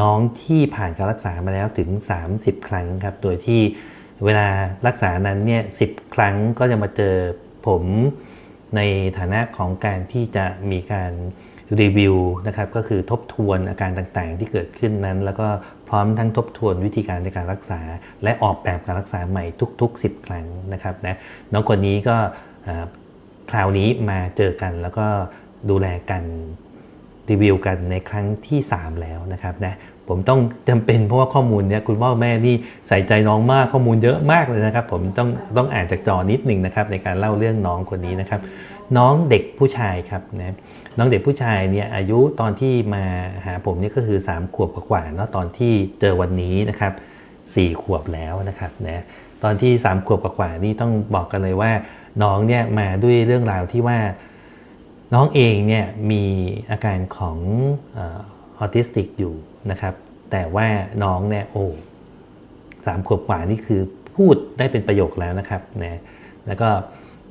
น้องที่ผ่านการรักษามาแล้วถึง 30 ครั้งครับ โดยที่เวลารักษานั้นเนี่ยสิครั้งก็จะมาเจอผมในฐานะของการที่จะมีการรีวิวนะครับ ก็คือทบทวนอาการต่างๆ ที่เกิดขึ้นนั้น แล้วก็พร้อมทั้งทบทวนวิธีการในการรักษา และออกแบบการรักษาใหม่ทุก ๆ 10 ครั้งนะครับนะน้องคนนี้ก็คราวนี้มาเจอกันแล้วก็ดูแลกัน รีวิวกันในครั้งที่ 3 แล้วนะครับนะผมต้องจำเป็นเพราะว่าข้อมูลเนี้ยคุณพ่อแม่นี่ใส่ใจน้องมากข้อมูลเยอะมากเลยนะครับ ผมต้องต้องอ่านจากจอนิดหนึ่งนะครับในการเล่าเรื่องน้องคนนี้นะครับ น้องเด็กผู้ชายครับนะน้องเด็กผู้ชายเนี่ยอายุตอนที่มาหาผมเนี่ยก็คือ 3 ขวบกว่าเนาะตอนที่เจอวันนี้นะครับ4ขวบแล้วนะครับนะตอนที่ 3 ขวบกว่านี่ต้องบอกกันเลยว่า น้องเนี่ยมาด้วยเรื่องราวที่ว่า น้องเองเนี่ยมีอาการของออทิสติกอยู่นะครับ แต่ว่าน้องเนี่ยโอ้สามขวบกว่านี่คือพูดได้เป็นประโยคแล้วนะครับนะแล้วก็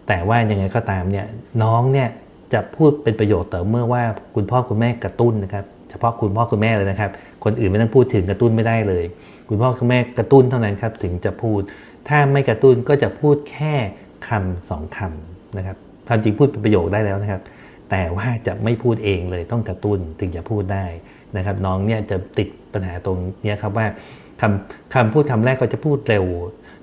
แต่ว่ายังไงก็ตามเนี่ยน้องเนี่ยจะพูดเป็นประโยชน์ต่เมื่อว่าคุณพ่อคุณแม่กระตุ้นนะครับ เฉพาะคุณพ่อคุณแม่เลยนะครับ คนอื่นไม่ต้องพูดถึงกระตุ้นไม่ได้เลย คุณพ่อคุณแม่กระตุ้นเท่านั้นครับถึงจะพูด ถ้าไม่กระตุ้นก็จะพูดแค่คำสองคำนะครับความจริงพูดเป็นประโยคได้แล้วนะครับ แต่ว่าจะไม่พูดเองเลยต้องกระตุ้นถึงจะพูดได้นะครับ น้องเนี่ยจะติดปัญหาตรงนี้ครับว่าคำคำพูดคำแรกก็จะพูดเร็ว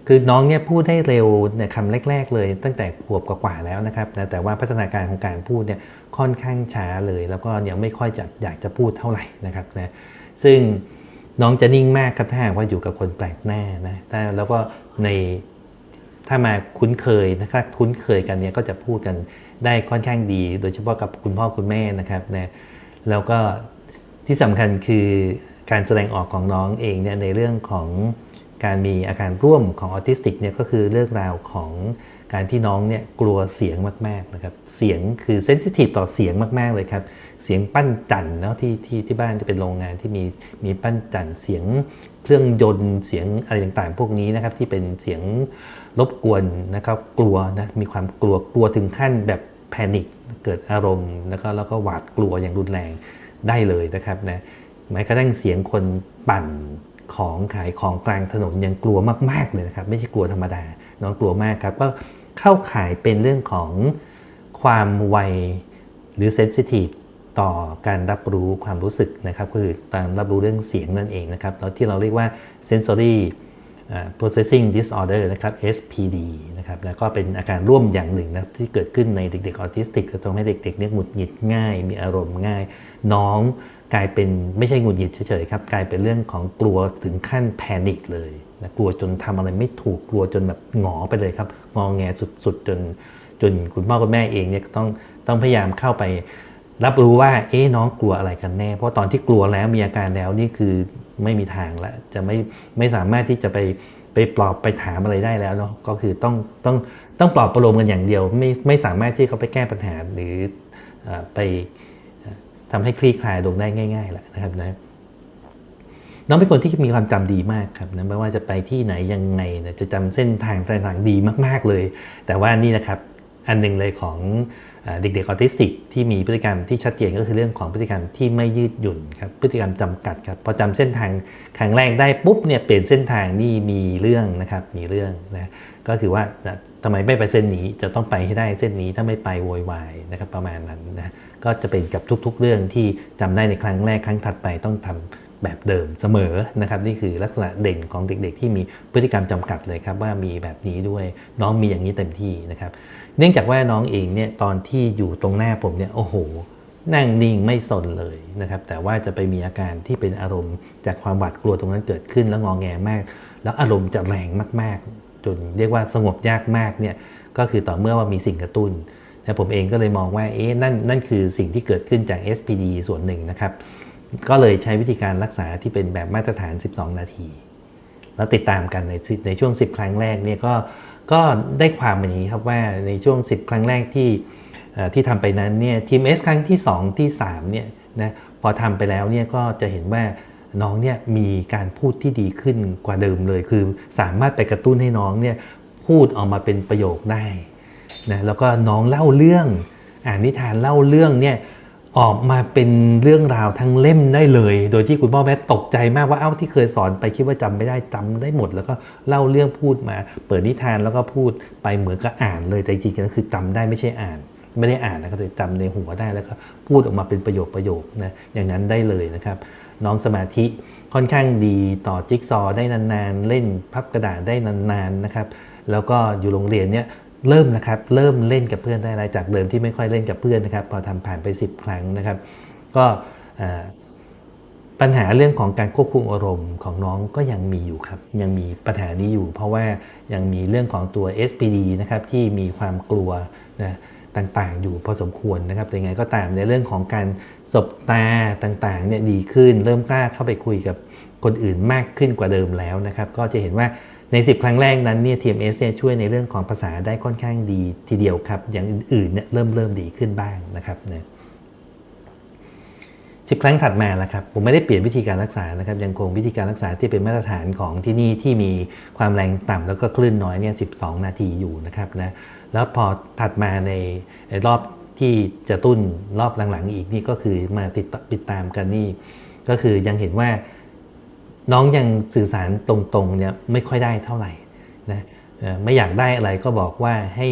คือน้องเนี่ยพูดได้เร็วในคำแรก ๆ เลย ตั้งแต่ขวบกว่าๆแล้วนะครับนะแต่ว่าพัฒนาการของการพูดเนี่ยค่อนข้างช้าเลย แล้วก็ยังไม่ค่อยจะอยากจะพูดเท่าไหร่นะครับนะซึ่งน้องจะนิ่งมากครับถ้าหากว่าอยู่กับคนแปลกหน้านะถ้าแล้วก็ในถ้ามาคุ้นเคยนะครับคุ้นเคยกันเนี่ยก็จะพูดกัน ได้ค่อนข้างดี โดยเฉพาะกับคุณพ่อคุณแม่นะครับนะแล้วก็ที่สำคัญคือการแสดงออกของน้องเองเนี่ยในเรื่องของการมีอาการร่วมของออทิสติกเนี่ยก็คือเรื่องราวของการที่น้องเนี่ยกลัวเสียงมากๆนะครับ เสียงคือเซนซิทีฟต่อเสียงมากๆเลยครับ เสียงปั้นจันเนาะที่ที่ที่บ้านจะเป็นโรงงานที่มีมีปั้นจันเสียงเครื่องยนต์เสียงอะไรต่างๆ พวกนี้นะครับที่เป็นเสียงรบกวนนะครับกลัวนะมีความกลัวกลัวถึงขั้นแบบ แพนิคเกิดอารมณ์แล้วก็แล้วก็หวาดกลัวอย่างรุนแรงได้เลยนะครับนะแม้กระทั่งเสียงคนปั่นของขายของกลางถนนยังกลัวมาก ๆ เลยนะครับ ไม่ใช่กลัวธรรมดาน้องกลัวมากครับ ก็เข้าข่ายเป็นเรื่องของความไวหรือเซนซิทีฟต่อการรับรู้ความรู้สึกนะครับก็คือการรับรู้เรื่องเสียงนั่นเองนะครับแล้วที่เราเรียกว่า sensory อ่า processing disorder นะครับ SPD นะครับแล้วก็เป็นอาการร่วมอย่างหนึ่งนะที่เกิดขึ้นในเด็กๆออทิสติกจะทำให้เด็กๆเนี่ยหงุดหงิดง่าย มีอารมณ์ง่าย น้องกลายเป็นไม่ใช่หงุดหงิดเฉยๆครับกลายเป็นเรื่องของกลัวถึงขั้นแพนิคเลยนะกลัวจนทำอะไรไม่ถูกกลัวจนแบบหงอไปเลยครับงอแงสุดๆจนจนคุณพ่อคุณแม่เองเนี่ยต้องต้องพยายามเข้าไป รับรู้ว่าเอ๊ะน้องกลัวอะไรกันแน่ เพราะตอนที่กลัวแล้วมีอาการแล้วนี่คือไม่มีทางละจะไม่ไม่สามารถที่จะไป ไปปลอบไปถามอะไรได้แล้วเนาะก็คือต้องต้องต้องปลอบประโลมกันอย่างเดียว ไม่ไม่สามารถที่เขาไปแก้ปัญหาหรือไปเอ่อทำให้คลี่คลายลงได้ง่ายๆแหละนะครับนะน้องเป็นคนที่มีความจำดีมากครับนะไม่ว่าจะไปที่ไหนยังไงนี่ยจะจำเส้นทางต่างๆดีมาก ๆเลย แต่ว่านี่นะครับอันหนึ่งเลยของ เด็กๆออทิสติกที่มีพฤติกรรมที่ชัดเจนก็คือเรื่องของพฤติกรรมที่ไม่ยืดหยุ่นครับพฤติกรรมจำกัดครับพอจำเส้นทางครั้งแรกได้ปุ๊บเนี่ยเปลี่ยนเส้นทางนี่มีเรื่องนะครับมีเรื่องนะก็คือว่าจะทำไมไม่ไปเส้นนี้จะต้องไปให้ได้เส้นนี้ถ้าไม่ไปโวยวายนะครับประมาณนั้นนะก็จะเป็นกับทุกๆเรื่องที่จำได้ในครั้งแรกครั้งถัดไปต้องทำแบบเดิมเสมอนะครับนี่คือลักษณะเด่นของเด็กๆ ที่มีพฤติกรรมจำกัดเลยครับว่ามีแบบนี้ด้วยน้องมีอย่างนี้เต็มที่นะครับ เนื่องจากว่าน้องเองเนี่ยตอนที่อยู่ตรงหน้าผมเนี่ยโอ้โหนั่งนิ่งไม่สนเลยนะครับแต่ว่าจะไปมีอาการที่เป็นอารมณ์จากความหวาดกลัวตรงนั้นเกิดขึ้นแล้วงองแงมาก แล้วอารมณ์จะแรงมากๆ จนเรียกว่าสงบยากมากเนี่ยก็คือต่อเมื่อว่ามีสิ่งกระตุ้นแต่ผมเองก็เลยมองว่าเอ๊ะนั่นนั่นคือสิ่งที่เกิดขึ้นจาก SPD ส่วนหนึ่งนะครับก็เลยใช้วิธีการรักษาที่เป็นแบบมาตรฐาน 12 นาที แล้วติดตามกันในในช่วง 10 ครั้งแรกเนี่ยก็ ก็ได้ความเป็นอย่างนี้ครับว่าในช่วง 10 ครั้งแรกที่ที่ทำไปนั้นเนี่ยทีม S ครั้งที่ 2 ที่3เนี่ยนะพอทำไปแล้วเนี่ยก็จะเห็นว่าน้องเนี่ยมีการพูดที่ดีขึ้นกว่าเดิมเลย คือสามารถไปกระตุ้นให้น้องเนี่ยพูดออกมาเป็นประโยคได้นะแล้วก็น้องเล่าเรื่องอ่านนิทานเล่าเรื่องเนี่ย ออกมาเป็นเรื่องราวทั้งเล่มได้เลย โดยที่คุณพ่อแม่ตกใจมากว่าเอ้าที่เคยสอนไปคิดว่าจำไม่ได้จำได้หมด แล้วก็เล่าเรื่องพูดมา เปิดนิทานแล้วก็พูดไปเหมือนกับอ่านเลยแต่จริงๆก็คือจำได้ไม่ใช่อ่าน ไม่ได้อ่านนะครับแต่จำในหัวได้แล้วก็พูดออกมาเป็นประโยคประโยคนะอย่างนั้นได้เลยนะครับ น้องสมาธิค่อนข้างดีต่อจิ๊กซอว์ได้นานๆ เล่นพับกระดาษได้นานๆนะครับแล้วก็อยู่โรงเรียนเนี่ย เริ่มนะครับเริ่มเล่นกับเพื่อนได้แล้วจากเดิมที่ไม่ค่อยเล่นกับเพื่อนนะครับ พอทำผ่านไป 10 ครั้งนะครับ ก็ปัญหาเรื่องของการควบคุมอารมณ์ของน้องก็ยังมีอยู่ครับ ยังมีปัญหานี้อยู่ เพราะว่ายังมีเรื่องของตัว SPD นะครับที่มีความกลัวนะต่างๆ อยู่พอสมควรนะครับแต่ยังไงก็ตามในเรื่องของการสบตาต่างๆเนี่ยดีขึ้น เริ่มกล้าเข้าไปคุยกับคนอื่นมากขึ้นกว่าเดิมแล้วนะครับ ก็จะเห็นว่า ใน 10 ครั้งแรกนั้นเนี่ย TMS เนี่ยช่วยในเรื่องของภาษาได้ค่อนข้างดีทีเดียวครับ อย่างอื่นๆเนี่ยเริ่มเริ่มดีขึ้นบ้างนะครับเนี่ยสิบครั้งถัดมาแล้วครับผมไม่ได้เปลี่ยนวิธีการรักษานะครับ ยังคงวิธีการรักษาที่เป็นมาตรฐานของที่นี่ที่มีความแรงต่ำแล้วก็คลื่นน้อยเนี่ย12นาทีอยู่นะครับนะแล้วพอถัดมาในรอบที่จะตุ้นรอบหลังๆอีกนี่ก็คือมาติดติดตามกันนี่ก็คือยังเห็นว่า น้องยังสื่อสารตรงๆเนี่ยไม่ค่อยได้เท่าไหร่นะไม่อยากได้อะไรก็บอกว่าให้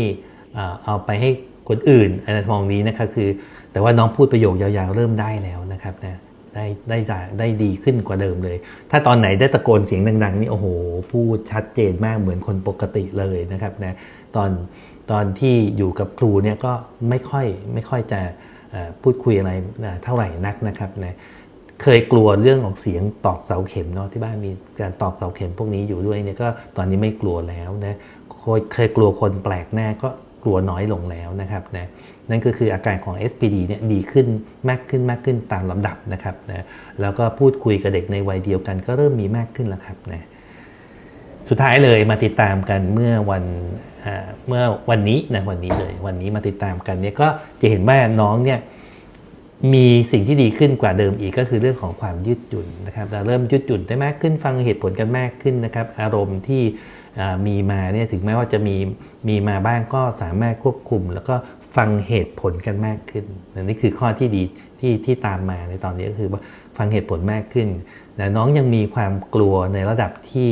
เอ่อเอาไปให้คนอื่นอะไรทองนี้นะครับคือ แต่ว่าน้องพูดประโยคยาวๆเริ่มได้แล้วนะครับนะได้ได้จากได้ดีขึ้นกว่าเดิมเลย ถ้าตอนไหนได้ตะโกนเสียงดังๆนี่โอ้โห พูดชัดเจนมากเหมือนคนปกติเลยนะครับนะตอนตอนที่อยู่กับครูเนี่ยก็ไม่ค่อยไม่ค่อยจะพูดคุยอะไรเท่าไหร่นักนะครับนะ เคยกลัวเรื่องของเสียงตอกเสาเข็มเนาะที่บ้านมีการตอกเสาเข็มพวกนี้อยู่ด้วยเนี่ยก็ตอนนี้ไม่กลัวแล้วนะเคยเคยกลัวคนแปลกหน้าก็กลัวน้อยลงแล้วนะครับนะนั่นก็คืออาการของ SPD เนี่ยดีขึ้นมากขึ้นมากขึ้นตามลำดับนะครับนะแล้วก็พูดคุยกับเด็กในวัยเดียวกันก็เริ่มมีมากขึ้นแล้วครับนะสุดท้ายเลยมาติดตามกันเมื่อวันเมื่อวันนี้นะวันนี้เลยวันนี้มาติดตามกันเนี่ยก็จะเห็นว่าน้องเนี่ย มีสิ่งที่ดีขึ้นกว่าเดิมอีกก็คือเรื่องของความยืดหยุ่นนะครับเราเริ่มยืดหยุ่นได้มากขึ้นฟังเหตุผลกันมากขึ้นนะครับ อารมณ์ที่มีมาเนี่ยถึงแม้ว่าจะมีมีมาบ้างก็สามารถควบคุม แล้วก็ฟังเหตุผลกันมากขึ้นอันนี้คือข้อที่ดีที่ที่ตามมาในตอนนี้ก็คือว่าฟังเหตุผลมากขึ้นแต่น้องยังมีความกลัวในระดับที่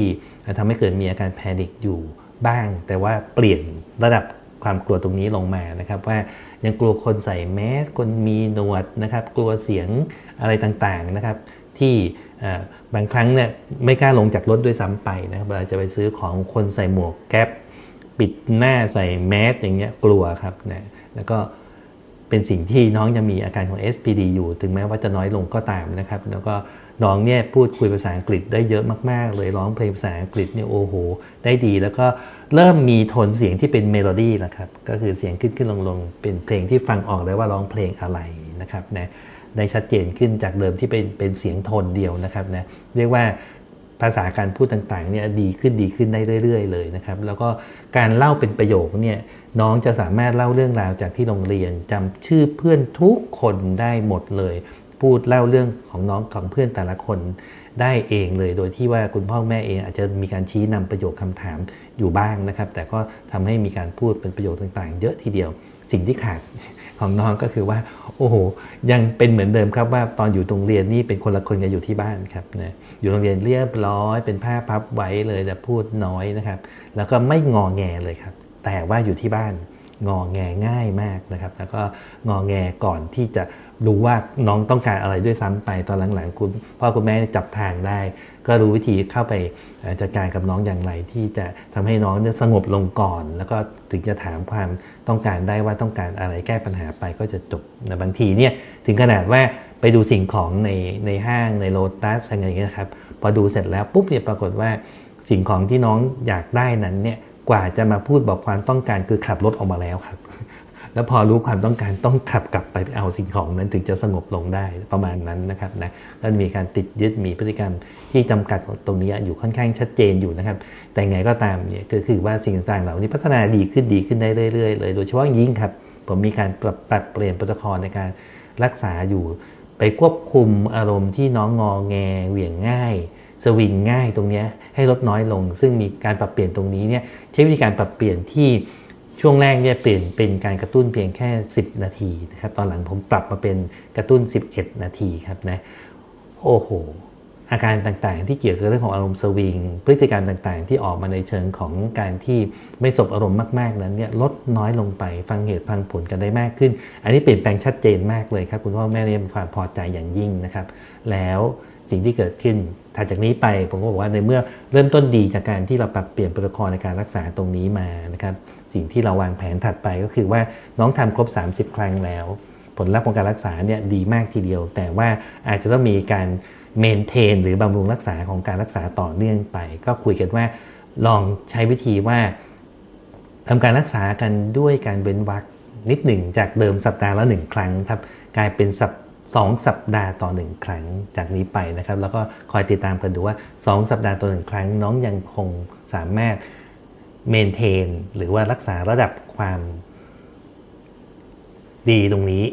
ทำให้เกิดมีอาการแพนิคอยู่บ้าง แต่ว่าเปลี่ยนระดับความกลัวตรงนี้ลงมานะครับว่า ยังกลัวคนใส่แมสคนมีหนวดนะครับ กลัวเสียงอะไรต่างๆนะครับ ที่บางครั้งเนี่ยไม่กล้าลงจากรถด้วยซ้ำไปนะครับเวลาจะไปซื้อของคนใส่หมวกแก๊ปปิดหน้าใส่แมสอย่างเงี้ยกลัวครับนะแล้วก็เป็นสิ่งที่น้องยังมีอาการของ SPD อยู่ ถึงแม้ว่าจะน้อยลงก็ตามนะครับ แล้วก็ น้องเนี่ยพูดคุยภาษาอังกฤษได้เยอะมากๆ เลยร้องเพลงภาษาอังกฤษเนี่ยโอ้โห ได้ดี แล้วก็เริ่มมีโทนเสียงที่เป็นเมโลดี้แล้วครับ ก็คือเสียงขึ้นขึ้นลงลงเป็นเพลงที่ฟังออกเลยว่าร้องเพลงอะไรนะครับนะได้ชัดเจนขึ้นจากเดิมที่เป็นเป็นเสียงโทนเดียวนะครับนะเรียกว่าภาษาการพูดต่างๆเนี่ยดีขึ้นดีขึ้นได้เรื่อย ๆ เลยนะครับแล้วก็การเล่าเป็นประโยคเนี่ยน้องจะสามารถเล่าเรื่องราวจากที่โรงเรียนจำชื่อเพื่อนทุกคนได้หมดเลย พูดเล่าเรื่องของน้องของเพื่อนแต่ละคนได้เองเลย โดยที่ว่าคุณพ่อแม่เองอาจจะมีการชี้นำประโยคคำถามอยู่บ้างนะครับ แต่ก็ทำให้มีการพูดเป็นประโยคต่างๆ เยอะทีเดียว สิ่งที่ขาดของน้องก็คือว่า โอ้โห ยังเป็นเหมือนเดิมครับว่าตอนอยู่โรงเรียนนี่เป็นคนละคนกับอยู่ที่บ้านครับนะอยู่โรงเรียนเรียบร้อย เป็นผ้าพับไว้เลยแต่พูดน้อยนะครับ แล้วก็ไม่งอแงเลยครับ แต่ว่าอยู่ที่บ้าน งอแงง่ายมากนะครับ แล้วก็งอแงก่อนที่จะรู้ว่าน้องต้องการอะไรด้วยซ้ำไปตอนหลังๆคุณพ่อคุณแม่จับทางได้ ก็รู้วิธีเข้าไปจัดการกับน้องอย่างไร ที่จะทำให้น้องสงบลงก่อน แล้วก็ถึงจะถามความต้องการได้ว่าต้องการอะไรแก้ปัญหาไปก็จะจบนะบางทีเนี่ยถึงขนาดว่าไปดูสิ่งของในในห้างในโลตัสอะไรอย่างเงี้ยครับพอดูเสร็จแล้วปุ๊บเนี่ยปรากฏว่าสิ่งของที่น้องอยากได้นั้นเนี่ย กว่าจะมาพูดบอกความต้องการคือขับรถออกมาแล้วครับ แล้วพอรู้ความต้องการต้องขับกลับไปเอาสิ่งของนั้นถึงจะสงบลงได้ประมาณนั้นนะครับนะก็มีการติดยึดมีพฤติกรรมที่จำกัดตรงนี้อยู่ค่อนข้างชัดเจนอยู่นะครับ แต่ไงก็ตามเนี่ยก็คือว่าสิ่งต่างๆเหล่านี้พัฒนาดีขึ้นดีขึ้นได้เรื่อยๆเลยโดยเฉพาะอย่างยิ่งครับ ผมมีการปรับปรับเปลี่ยนโปรโตคอลในการรักษาอยู่ ไปควบคุมอารมณ์ที่น้องงอแงเหวี่ยงง่าย สวิงง่ายตรงนี้ให้ลดน้อยลง ซึ่งมีการปรับเปลี่ยนตรงนี้เนี่ยใช้วิธีการปรับเปลี่ยนที่ช่วงแรกเนี่ยเปลี่ยนเป็นการกระตุ้นเพียงแค่ 10 นาทีนะครับตอนหลังผมปรับมาเป็นกระตุ้น 11 นาทีครับนะโอ้โหอาการต่างๆ ที่เกี่ยวกับเรื่องของอารมณ์สวิงพฤติกรรมต่างๆ ที่ออกมาในเชิงของการที่ไม่สบอารมณ์มากๆนั้นเนี่ยลดน้อยลงไปฟังเหตุฟังผลกันได้มากขึ้น อันนี้เปลี่ยนแปลงชัดเจนมากเลยครับ คุณพ่อแม่เนี่ยมความพอใจอย่างยิ่งนะครับ แล้ว สิ่งที่เกิดขึ้นถัดจากนี้ไปผมก็บอกว่าในเมื่อเริ่มต้นดีจากการที่เราปรับเปลี่ยนโปรโตคอลในการรักษาตรงนี้มานะครับสิ่งที่เราวางแผนถัดไปก็คือว่าน้องทำครบ 30 ครั้งแล้ว ผลลัพธ์ของการรักษาเนี่ยดีมากทีเดียว แต่ว่าอาจจะต้องมีการเมนเทนหรือบำรุงรักษาของการรักษาต่อเนื่องไป ก็คุยกันว่าลองใช้วิธีว่าทำการรักษากันด้วยการเว้นวรรคนิดหนึ่งจากเดิมสัปดาห์ละหนึ่งครั้งครับกลายเป็นสัป สองสัปดาห์ต่อหนึ่งครั้งจากนี้ไปนะครับ แล้วก็คอยติดตามกันดูว่า 2 สัปดาห์ต่อหนึ่งครั้ง น้องยังคงสามารถเมนเทนหรือว่ารักษาระดับความดีตรงนี้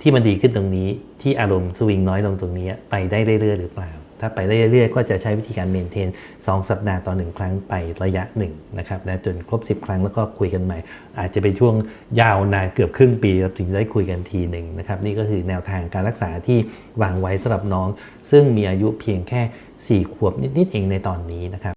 ที่มันดีขึ้นตรงนี้ที่อารมณ์สวิงน้อยลงตรงนี้ไปได้เรื่อยๆหรือเปล่า ถ้าไปเรื่อยๆ ก็จะใช้วิธีการเมนเทน 2 สัปดาห์ต่อหนึ่งครั้งไประยะหนึ่งนะครับนะจนครบ 10 ครั้งแล้วก็คุยกันใหม่ อาจจะเป็นช่วงยาวนานเกือบครึ่งปีถึงจะได้คุยกันทีหนึ่งนะครับนี่ก็คือแนวทางการรักษาที่วางไว้สำหรับน้อง ซึ่งมีอายุเพียงแค่ 4 ขวบนิดๆเองในตอนนี้นะครับ